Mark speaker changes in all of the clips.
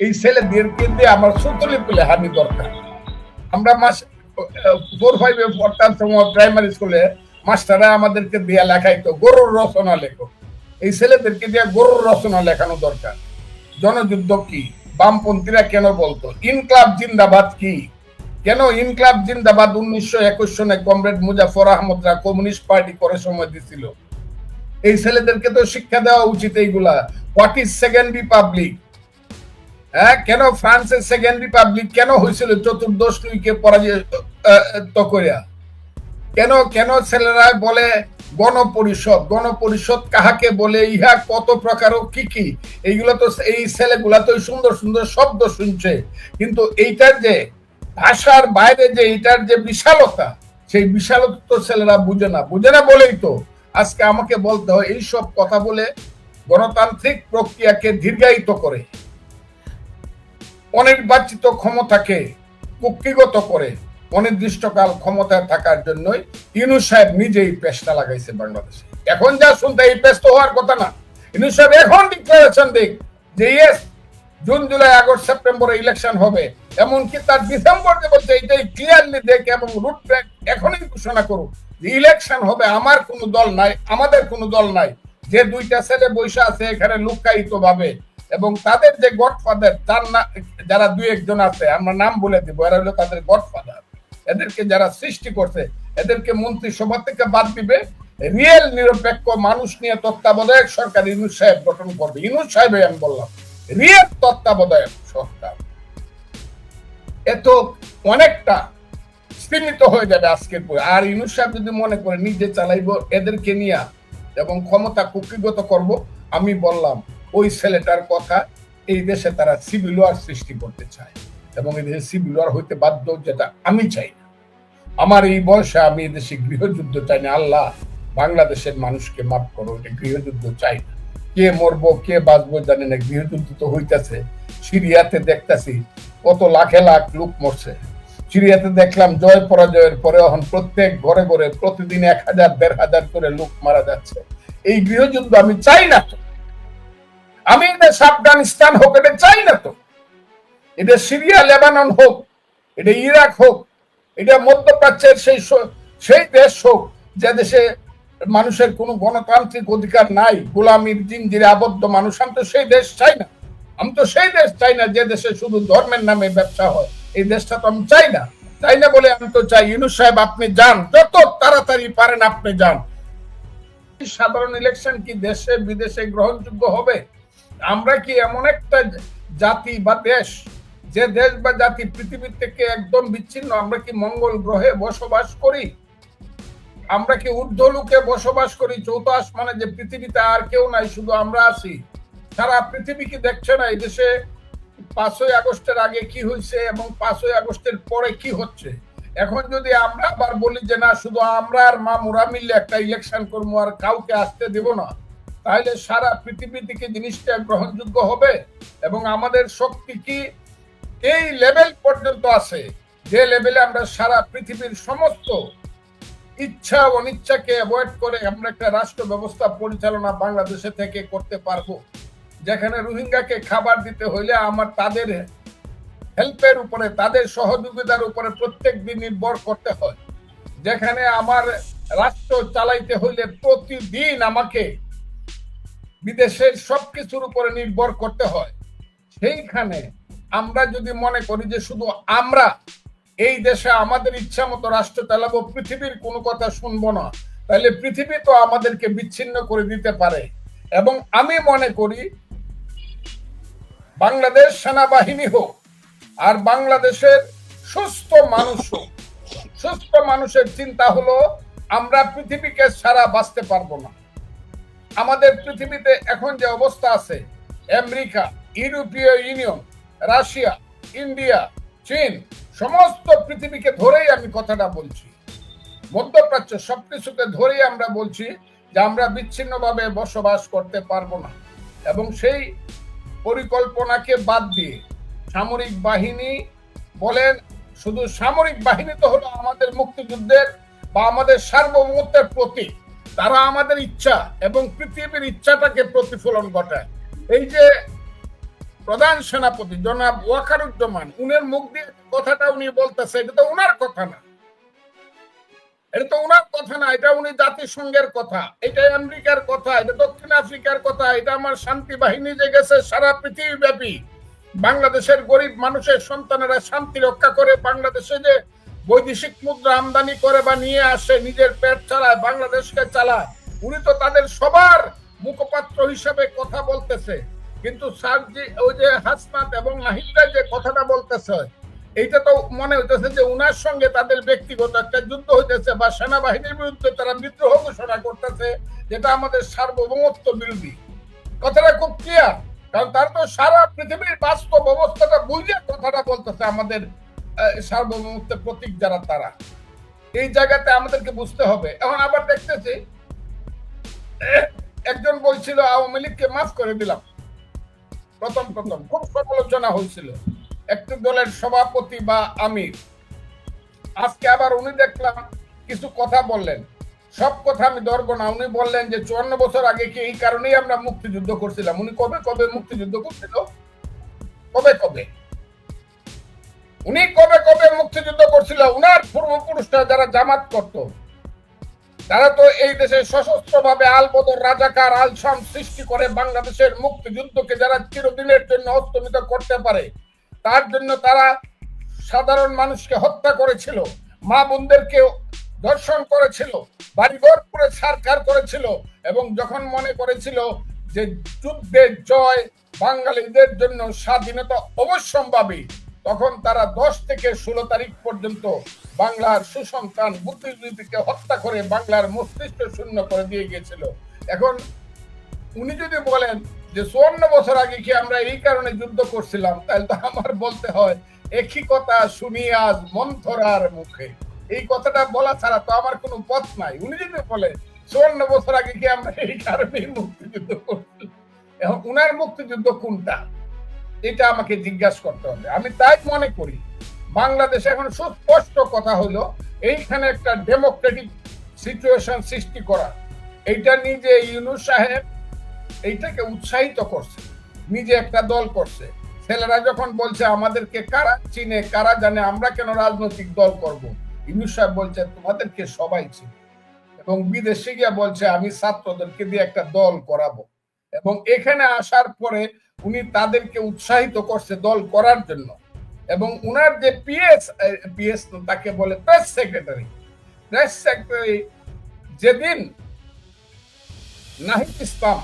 Speaker 1: এই ছেলেদেরকে দিয়ে আমার সুতলি পেলে হানি দরকার। আমরা মাস ফোর ফাইভে পড়তাম সময় প্রাইমারি স্কুলে মাস্টাররা আমাদেরকে দিয়ে লেখাইতো, গরুর রচনা লেখো। এই ছেলেদেরকে দিয়ে গরুর রচনা লেখানো দরকার। জনযুদ্ধ কি? বামপন্থীরা কেন বলতো? ইনকলাব জিন্দাবাদ কি? কেন ইনকলাব জিন্দাবাদ উনিশশো একুশ সনে কমরেড মুজাফর আহমদরা কমিউনিস্ট পার্টি করে সময় দিছিল? এই ছেলেদেরকে তো শিক্ষা দেওয়া উচিত এইগুলা। হোয়াট ইজ সেকেন্ড রিপাবলিক হ্যাঁ কেন ফ্রান্সের সেকেন্ড রিপাবলিক কেন হয়েছিল? চতুর্দশ লুইকে পরাজিত করিয়া কেন কেন ছেলেরা বলে গণপরিষদ? গণপরিষদ কাহাকে বলে? ইহা কত প্রকার ও কি কি? এইগুলো তো এই ছেলেগুলা তো সুন্দর সুন্দর শব্দ শুনছে। কিন্তু এইটার যে ভাষার বাইরে যে এইটার যে বিশালতা, সেই বিশালতা তো ছেলেরা বুঝে না। বুঝে না বলেই তো। আজকে আমাকে বলতে হয়, এইসব কথা বলে গণতান্ত্রিক প্রক্রিয়াকে দীর্ঘায়িত করে। অনির্বাচিত ক্ষমতাকে কুক্ষিগত করে অনির্দিষ্টকাল ক্ষমতায় থাকার জন্যই ইনু সাহেব নিজেই পেশটা লাগাইছে বাংলাদেশে। এখন যা শুনতে এই পেস্ট হওয়ার কথা না। ইনু সাহেব এখন ডিক্লারেশন দিক যে ইয়েস জুন, জুলাই, আগস্ট, সেপ্টেম্বরে ইলেকশন হবে। এমনকি তার ডিসেম্বর যে বলছে, এটাই ক্লিয়ারলি দেখ এবং রুট ট্র্যাক এখনই ঘোষণা করুক যে ইলেকশন হবে, আমার কোনো দল নাই, আমাদের কোনো দল নাই। যে দুইটা ছেলে বৈশা আছে এখানে লুকায়িত ভাবে এবং তাদের যে গডফাদার, তার না যারা দুই একজন আছে, আমরা নাম বলে দিব, এরা হলো তাদের গডফাদার। এদেরকে যারা সৃষ্টি করছে, এদেরকে মন্ত্রিসভা থেকে বাদ দিবে। রিয়েল, নিরপেক্ষ মানুষ নিয়ে তত্ত্বাবধায়ক সরকার ইনুস সাহেব গঠন করবে। ইনুস সাহেব আমি বললাম, রিয়েল তত্ত্বাবধায়ক সরকার। এত অনেকটা সীমিত হয়ে যাবে আজকের পরে। আর ইনুস সাহেব যদি মনে করে নিজে চালাইব, এদেরকে নিয়ে এবং ক্ষমতা কুক্ষিগত করব, আমি বললাম ওই ছেলেটার কথা এই দেশে তারা সিভিল ওয়ার সৃষ্টি করতে চায় এবং এই দেশে সিভিল ওয়ার হইতে বাধ্য যেটা আমি চাই না। আমার এই বয়সে আমি এই দেশে গৃহযুদ্ধ চাই না, আল্লাহ বাংলাদেশের মানুষকে মাফ করো, এটা গৃহযুদ্ধ চাই না। কে মরবো, কে বাঁচবো জানি না, গৃহযুদ্ধ তো হইতেছে। সিরিয়াতে দেখতেছি কত লাখে লাখ লোক মরছে। সিরিয়াতে দেখলাম জয় পরাজয়ের পরে এখন প্রত্যেক ঘরে ঘরে প্রতিদিন এক হাজার, দেড় হাজার করে লোক মারা যাচ্ছে। এই গৃহযুদ্ধ আমি চাই না। আমি এটা আফগানিস্তান হোক, এটা চাই না তো। এটা সিরিয়া, লেবানন হোক, এটা ইরাক হোক, এটা মধ্যপ্রাচ্যের সেই সেই দেশ হোক, যে দেশে মানুষের কোনো গণতান্ত্রিক অধিকার নাই গোলামির জিঞ্জিরে আবদ্ধ মানুষ, আমি তো সেই দেশ চাই না। আমি তো সেই দেশ চাই না যে দেশে শুধু ধর্মের নামে ব্যবসা হয়। এই দেশটা তো আমি চাই না। চাই না বলে আমি তো চাই। ইউনুস সাহেব, আপনি যান। যত তাড়াতাড়ি পারেন, আপনি যান। সাধারণ ইলেকশন কি দেশে বিদেশে গ্রহণযোগ্য হবে? আমরা কি এমন একটা জাতি বা দেশ যে দেশ বা জাতি পৃথিবীর থেকে একদম বিচ্ছিন্ন? আমরা কি মঙ্গল গ্রহে বসবাস করি? আমরা কি ঊর্ধ্বলোকে বসবাস করি? চৌথ আসমানে যে পৃথিবীতে আর কেউ নাই, শুধু আমরা আছি। সারা পৃথিবী কি দেখছে না? এই দেশে পাঁচই আগস্টের আগে কি হয়েছে এবং পাঁচই আগস্টের পরে কি হচ্ছে? এখন যদি আমরা আবার বলি যে না, শুধু আমরা আর মামুরা মিললে একটা ইলেকশন করব আর কাউকে আসতে দেব না। তাহলে সারা পৃথিবী থেকে জিনিসটা গ্রহণযোগ্য হবে এবং আমাদের শক্তি কি? এই লেভেল পর্যন্ত আছে। যে লেভেলে আমরা সারা পৃথিবীর সমস্ত ইচ্ছা অনিচ্ছাকে অ্যাভয়েড করে আমরা একটা রাষ্ট্র ব্যবস্থা পরিচালনা বাংলাদেশে থেকে করতে পারব। যেখানে রোহিঙ্গাকে খাবার দিতে হইলে আমার তাদের হেল্পের উপরে, তাদের সহযোগিতার উপরে প্রত্যেক দিন নির্ভর করতে হয়। যেখানে আমার রাষ্ট্র চালাইতে হইলে প্রতিদিন আমাকে বিদেশের সবকিছুর উপরে নির্ভর করতে হয়। সেইখানে আমরা যদি মনে করি যে শুধু আমরা এই দেশে আমাদের ইচ্ছা মতো রাষ্ট্র চালাবো, পৃথিবীর কোনো কথা শুনব না, তাহলে পৃথিবী তো আমাদেরকে বিচ্ছিন্ন করে দিতে পারে। এবং আমি মনে করি বাংলাদেশ সেনাবাহিনী হোক আর বাংলাদেশের সুস্থ মানুষ হোক, সুস্থ মানুষের চিন্তা হলো আমরা পৃথিবীকে ছাড়া বাঁচতে পারব না। আমাদের পৃথিবীতে এখন যে অবস্থা আছে, আমেরিকা, ইউরোপীয় ইউনিয়ন, রাশিয়া, ইন্ডিয়া, চীন, সমস্ত পৃথিবীকে ধরেই আমি কথাটা বলছি। মধ্যপ্রাচ্য সবকিছুকে ধরেই আমরা বলছি যে আমরা বিচ্ছিন্নভাবে বসবাস করতে পারব না। এবং সেই পরিকল্পনাকে বাদ দিয়ে সামরিক বাহিনী বলেন, শুধু সামরিক বাহিনী তো হলো আমাদের মুক্তিযুদ্ধের বা আমাদের সার্বভৌমত্বের প্রতীক। তারা আমাদের ইচ্ছা এবং পৃথিবীর ইচ্ছাটাকে প্রতিফলন ঘটায়। এই যে প্রধান সেনাপতি জনাব ওয়াকারুজ্জামান, উনের মুখ দিয়ে কথাটা উনি বলতেছে, এটা তো উনার কথা না। এটা তো উনার কথা না, এটা উনি জাতিসংঘের কথা, এটা আমেরিকার কথা, এটা দক্ষিণ আফ্রিকার কথা, এটা আমার শান্তি বাহিনী যে গেছে সারা পৃথিবী ব্যাপী বাংলাদেশের গরিব মানুষের সন্তানেরা শান্তি রক্ষা করে, বাংলাদেশে যে বৈদেশিক মুদ্রা আমদানি করে বা নিয়ে আসে, নিজের পেট চালায়, বাংলাদেশকে চালায়। উনি তো তাদের সবার মুখপাত্র হিসেবে কথা বলতেছে। কিন্তু স্যার যে, ওই যে হাসনাত এবং নাহিদরা যে কথাটা বলতেছে, এইটা তো মনে হইতেছে যে উনার সঙ্গে তাদের ব্যক্তিগত একটা যুদ্ধ হইতেছে বা সেনাবাহিনীর বিরুদ্ধে তারা বিদ্রোহ ঘোষণা করতেছে, যেটা আমাদের সার্বভৌমত্ব বিরোধী। কথাটা খুব ক্লিয়ার কারণ তার তো সারা পৃথিবীর বাস্তব অবস্থাটা বুঝে কথাটা বলতেছে আমাদের সার্বভৌমত্বের প্রতীক যারা, তারা। এই জায়গাতে আমাদেরকে বুঝতে হবে। এখন আবার দেখতেছি, একজন বলছিল, আওয়ামী লীগকে মাফ করে দিলাম। প্রথম প্রথম। খুব সমালোচনা হয়েছিল। একটি দলের সভাপতি বা আমির। আজকে আবার উনি দেখলাম, কিছু কথা বললেন। সব কথা আমি ধরবো না। উনি বললেন যে, চুয়ান্ন বছর আগে কি এই কারণেই আমরা মুক্তিযুদ্ধ করছিলাম? উনি কবে কবে মুক্তিযুদ্ধ করছিল? কবে কবে? উনি কবে কবে মুক্তিযুদ্ধ করছিল, উনার পূর্বপুরুষরা যারা জামাত করত, তারা তো এই দেশে সশস্ত্র ভাবে আলবদর রাজাকার আলসাম সৃষ্টি করে বাংলাদেশের মুক্তিযুদ্ধকে যারা চিরদিনের জন্য অস্তমিত করতে পারে, তার জন্য তারা সাধারণ মানুষকে হত্যা করেছিল, মা বোনদেরকে দর্শন করেছিল বাড়িঘর করে ছাড়খাড় করেছিল এবং যখন মনে করেছিল যে যুদ্ধের জয় বাঙালিদের জন্য স্বাধীনতা অবশ্যম্ভাবী তখন তারা দশ থেকে ষোলো তারিখ পর্যন্ত বাংলার সুসন্তান বুদ্ধিজীবীকে হত্যা করে বাংলার মস্তিষ্ক শূন্য করে দিয়ে গিয়েছিল। এখন উনি যদি বলেন যে চুয়ান্ন বছর আগে কি আমরা এই কারণে যুদ্ধ করছিলাম, তাহলে তো আমার বলতে হয়, একই কথা শুনি আজ মন্থরার মুখে। এই কথাটা বলা ছাড়া তো আমার কোনো পথ নাই। উনি যদি বলে চুয়ান্ন বছর আগে কি আমরা এই কারণে মুক্তিযুদ্ধ করছিলাম, এখন উনার মুক্তিযুদ্ধ কোনটা? এটা আমাকে জিজ্ঞাসা করতে হবে। আমি তাই মনে করি, বাংলাদেশে এখন সুস্পষ্ট কথা হলো, এইখানে একটা ডেমোক্রেটিক সিচুয়েশন সৃষ্টি করা। এইটা নিজে ইউনুস সাহেব এইটাকে উৎসাহিত করছে, নিজে একটা দল করছে। ছেলেরা যখন বলছে, আমাদেরকে কারা চিনে, কারা জানে, আমরা কেন রাজনৈতিক দল করব? ইউনুস সাহেব বলছে, তোমাদেরকে সবাই চিনে। এবং বিদেশে গিয়ে বলছে, আমি ছাত্রদেরকে দিয়ে একটা দল করাবো। এবং এখানে আসার পরে উনি তাদেরকে উৎসাহিত করছে দল করার জন্য। এবং উনার যে পিএস পিএস তাকে বলে প্রেস সেক্রেটারি। প্রেস সেক্রেটারি যেদিন নাহিদ ইসলাম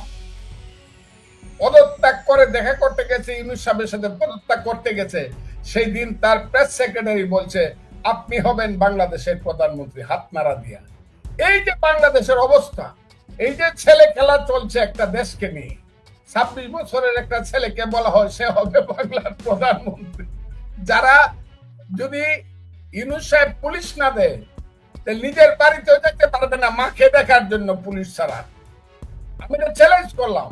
Speaker 1: পদত্যাগ করে দেখা করতে গেছে, ইউনুস সাহেবের সাথে পদত্যাগ করতে গেছে, সেই দিন তার প্রেস সেক্রেটারি বলছে, আপনি হবেন বাংলাদেশের প্রধানমন্ত্রী, হাত নাড়া দিয়া। এই যে বাংলাদেশের অবস্থা, এই যে ছেলে খেলা চলছে একটা দেশকে নিয়ে ছাব্বিশ বছরের একটা ছেলেকে বলা হয় সে হবে বাংলার প্রধানমন্ত্রী। যারা যদি ইউনুস সাহেব পুলিশ না দেয় নিজের বাড়িতেও যেতে পারবে না মাকে দেখার জন্য পুলিশ ছাড়া। আমি এটা চ্যালেঞ্জ করলাম।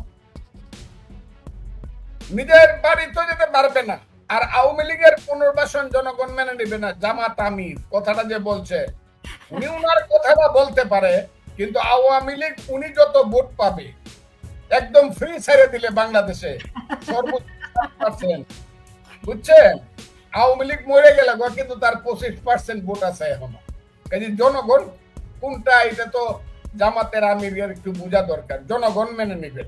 Speaker 1: নিজের বাড়িতেও যেতে পারবে না। আর আওয়ামী লীগের পুনর্বাসন জনগণ মেনে নিবে না জামাত আমির, কথাটা যে বলছে। উনি উনার কথাটা বলতে পারে, কিন্তু আওয়ামী লীগ উনি যত ভোট পাবে একদম ফ্রি ছেড়ে দিলে বাংলাদেশে। সর্বোচ্চ বুঝছেন? আওয়ামী লীগ মরে গেলে কিন্তু তার পঁচিশ পার্সেন্ট ভোট আছে এখনও। কাজে জনগণ কোনটা এটা তো জামাতের আমিরের একটু বোঝা দরকার। জনগণ মেনে নেবে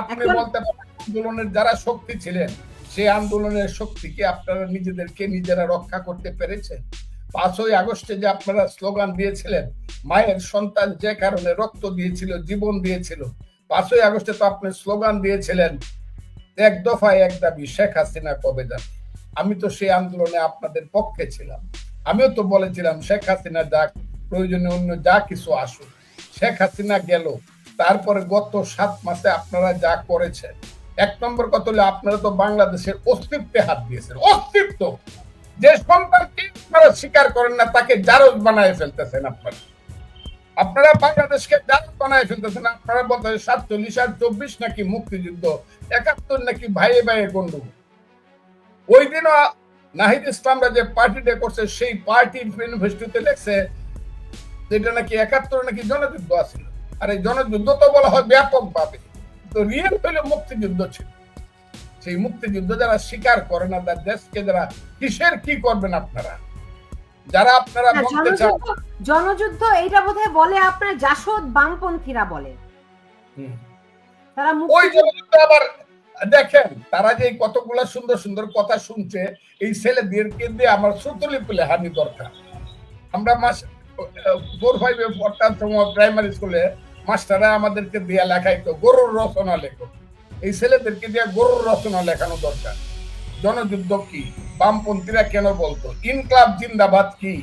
Speaker 1: আপনি বলতে পারেন আন্দোলনের যারা শক্তি ছিলেন সেই আন্দোলনের শক্তিকে আপনারা নিজেদেরকে নিজেরা রক্ষা করতে পেরেছেন? পাঁচই আগস্টে যে আপনারা স্লোগান দিয়েছিলেন মায়ের সন্তান যে কারণে রক্ত দিয়েছিল জীবন দিয়েছিল পাঁচই আগস্টে তো আপনি স্লোগান দিয়েছিলেন, এক দফায় এক দাবি, শেখ হাসিনা কবে যাবে? আমি তো সেই আন্দোলনে আপনাদের পক্ষে ছিলাম। আমিও তো বলেছিলাম, শেখ হাসিনা যাক, প্রয়োজনে অন্য যা কিছু আসুক। শেখ হাসিনা গেল, তারপরে গত সাত মাসে আপনারা যা করেছেন, এক নম্বর কথা হলে আপনারা তো বাংলাদেশের অস্তিত্বে হাত দিয়েছেন, অস্তিত্ব। যে সন্তানকে আপনারা স্বীকার করেন না, তাকে জারজ বানায় ফেলতেছেন আপনারা। আপনারা বাংলাদেশকে জারজ বানায় ফেলতেছেন, আপনারা বলতে সাতচল্লিশ আর চব্বিশ নাকি মুক্তিযুদ্ধ, একাত্তর নাকি ভাইয়ে ভাইয়ে গন্ডগোল ওই দিনও নাহিদ ইসলামরা যে পার্টিটা করছে, সেই পার্টির ম্যানিফেস্টোতে লেখছে যেটা নাকি একাত্তর নাকি জনযুদ্ধ আছে আর এই জনযুদ্ধ তো বলা হয় ব্যাপক ভাবে তো রিয়েল হইলে মুক্তিযুদ্ধ ছিল। সেই মুক্তিযুদ্ধ যারা স্বীকার করে না, তার দেশকে যারা কিসের কি করবেন আপনারা? যারা আপনারা বলতে চান
Speaker 2: জনযুদ্ধ এইটা বোধহয় বলে আপনার জাসদ বামপন্থীরা বলে। তারা
Speaker 1: ওই জনযুদ্ধ আবার দেখেন তারা যে কতগুলা সুন্দর সুন্দর কথা শুনছে এই ছেলেদেরকে দিয়ে আমার সুতলি পেলে হানি দরকার। আমরা মাস ফোর ফাইভে পড়তাম সময় প্রাইমারি স্কুলে মাস্টাররা আমাদেরকে দিয়ে লেখাইতো গরুর রচনা লেখো। এই ছেলেদেরকে দিয়ে গরুর রচনা লেখানো দরকার। জনযুদ্ধ কি? বামপন্থীরা কেন বলতো? ইনকলাব জিন্দাবাদ কি?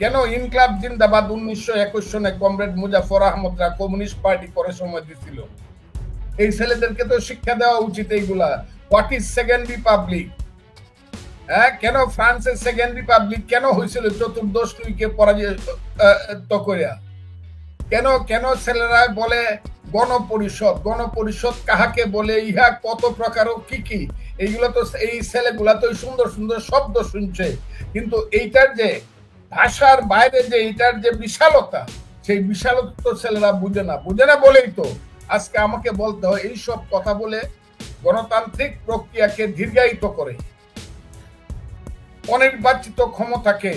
Speaker 1: কেন ইনকলাব জিন্দাবাদ উনিশশো একুশ সনে কমরেড মুজাফর আহমদরা কমিউনিস্ট পার্টি করে সময় দিছিল? এই ছেলেদেরকে তো শিক্ষা দেওয়া উচিত এইগুলা। হোয়াট ইজ সেকেন্ড রিপাবলিক হ্যাঁ কেন ফ্রান্সের সেকেন্ড রিপাবলিক কেন হয়েছিল চতুর্দশ লুইকে পরাজিত করিয়া কেন কেন ছেলেরা বলে গণপরিষদ? গণপরিষদ কাহাকে বলে? ইহা কত প্রকার ও কি কি? এইগুলো তো এই ছেলেগুলা তো সুন্দর সুন্দর শব্দ শুনছে। কিন্তু এইটার যে ভাষার বাইরে যে এইটার যে বিশালতা, সেই বিশালতা তো ছেলেরা বুঝে না। বুঝে না বলেই তো। আজকে আমাকে বলতে হয়, এইসব কথা বলে গণতান্ত্রিক প্রক্রিয়াকে দীর্ঘায়িত করে, অনির্বাচিত ক্ষমতাকে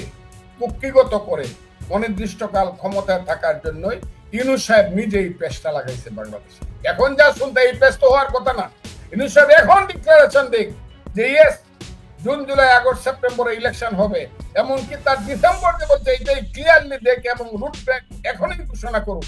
Speaker 1: কুক্ষিগত করে অনির্দিষ্টকাল ক্ষমতায় থাকার জন্যই ইনু সাহেব নিজে এই পেশটা লাগাইছে বাংলাদেশে। এখন যা শুনতে, এই পেস্ট হওয়ার কথা না। ইনু সাহেব এখন ডিক্লারেশন দিক যে ইয়েস জুন জুলাই আগস্ট সেপ্টেম্বরে ইলেকশন হবে। এমনকি তার ডিসেম্বর যে বলছে এইটাই ক্লিয়ারলি দেখ এবং রুট ব্যাক এখনই ঘোষণা করুক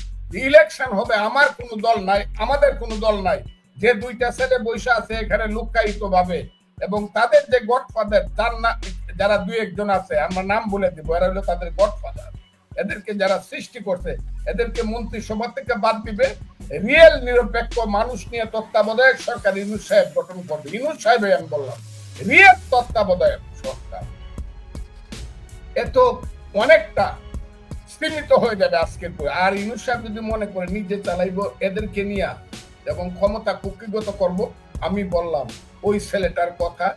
Speaker 1: ইলেকশন হবে, আমার কোনো দল নাই, আমাদের কোনো দল নাই। যে দুইটা ছেলে বৈশা আছে, এখানে লুকায়িত ভাবে এবং তাদের যে গডফাদার তার না যারা দুই একজন আছে, আমরা নাম বলে দিব, এরা হলো তাদের গডফাদার এদেরকে যারা সৃষ্টি করছে, এদেরকে মন্ত্রিসভা থেকে বাদ দিবে, রিয়েল নিরপেক্ষ মানুষ নিয়ে তত্ত্বাবধায়ক সরকার ইনুস সাহেব গঠন করবে। ইনুস সাহেব আমি বললাম, রিয়েল তত্ত্বাবধায়ক সরকার। এত অনেকটা সীমিত হয়ে যাবে আজকের পরে। আর ইনুস সাহেব যদি মনে করে নিজে চালাইবো, এদেরকে নিয়ে এবং ক্ষমতা কুক্ষিগত করব, আমি বললাম, ওই ছেলেটার কথা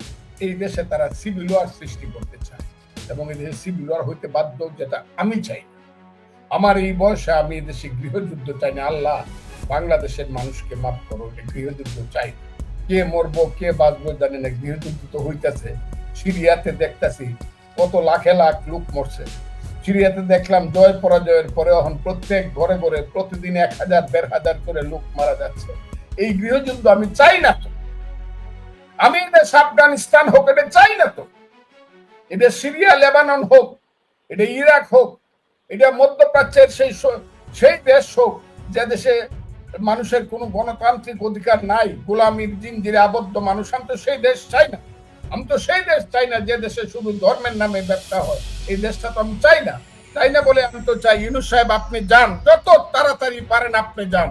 Speaker 1: এই দেশে তারা সিভিল ওয়ার সৃষ্টি করতে চায়। এবং এই দেশে সিভিল ওয়ার হইতে বাধ্য যেটা আমি চাই। আমার এই বয়সে আমি দেশে গৃহযুদ্ধ চাই না, আল্লাহ বাংলাদেশের মানুষকে মাফ করো এটা গৃহযুদ্ধ চাই। কে মরবো, কে বাঁচবো জানি না, গৃহযুদ্ধ তো হইতেছে। সিরিয়াতে দেখতেছি, কত লাখে লাখ লোক মরছে। সিরিয়াতে দেখলাম জয় পরাজয়ের পরে এখন প্রত্যেক ঘরে ঘরে প্রতিদিন এক হাজার, দেড় হাজার করে লোক মারা যাচ্ছে। এই গৃহযুদ্ধ আমি চাই না তো। আমি এটা আফগানিস্তান হোক, এটা চাই না তো। এটা সিরিয়া, লেবানন হোক, এটা ইরাক হোক এটা মধ্যপ্রাচ্যের সেই সেই দেশ হোক যে দেশে মানুষের কোনো গণতান্ত্রিক অধিকার নাই গোলামির জিঞ্জিরে আবদ্ধ মানুষ, আমি তো সেই দেশ চাই না। আমি তো সেই দেশ চাই না যে দেশে শুধু ধর্মের নামে ব্যবসা হয়। এই দেশটা তো আমি চাই না। চাই না বলে আমি তো চাই। ইউনুস সাহেব, আপনি যান। যত তাড়াতাড়ি পারেন, আপনি যান।